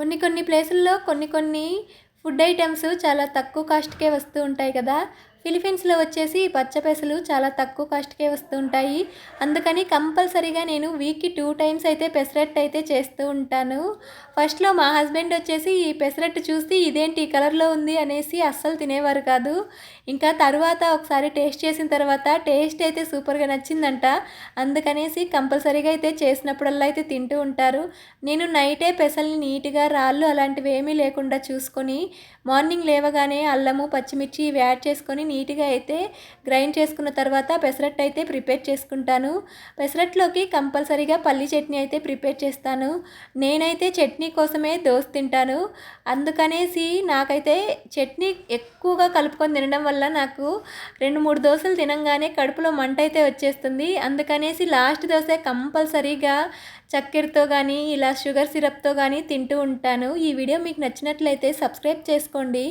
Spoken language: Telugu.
కొన్ని కొన్ని ప్లేసుల్లో కొన్ని కొన్ని ఫుడ్ ఐటమ్స్ చాలా తక్కువ కాస్ట్కే వస్తూ ఉంటాయి కదా. ఫిలిపీన్స్లో వచ్చేసి పచ్చ పచ్చపెసలు చాలా తక్కువ కాస్ట్కే వస్తూ ఉంటాయి అందుకని కంపల్సరీగా నేను వీక్కి టూ టైమ్స్ అయితే పెసరట్టు అయితే చేస్తూ ఉంటాను. ఫస్ట్లో మా హస్బెండ్ వచ్చేసి ఈ పెసరట్టు చూసి ఇదేంటి ఈ కలర్లో ఉంది అనేసి అస్సలు తినేవారు కాదు. ఇంకా తర్వాత ఒకసారి టేస్ట్ చేసిన తర్వాత టేస్ట్ అయితే సూపర్గా నచ్చిందంట. అందుకనేసి కంపల్సరీగా అయితే చేసినప్పుడల్లా అయితే తింటూ ఉంటారు. నేను నైటే పెసల్ని నీట్గా రాళ్ళు అలాంటివి ఏమీ లేకుండా చూసుకొని మార్నింగ్ లేవగానే అల్లము పచ్చిమిర్చి ఇవి యాడ్ చేసుకొని నీట్గా అయితే గ్రైండ్ చేసుకున్న తర్వాత పెసరట్టు అయితే ప్రిపేర్ చేసుకుంటాను. పెసరట్లోకి కంపల్సరీగా పల్లి చట్నీ అయితే ప్రిపేర్ చేస్తాను. నేనైతే చట్నీ కోసమే దోశ తింటాను. అందుకనేసి నాకైతే చట్నీ ఎక్కువగా కలుపుకొని తినడం వల్ల నాకు రెండు మూడు దోశలు తినంగానే కడుపులో మంట అయితే వచ్చేస్తుంది. అందుకనేసి లాస్ట్ దోశ కంపల్సరీగా చక్కెరతో కానీ ఇలా షుగర్ సిరప్తో కానీ తింటూ ఉంటాను. ఈ వీడియో మీకు నచ్చినట్లయితే సబ్స్క్రైబ్ చేసుకోండి.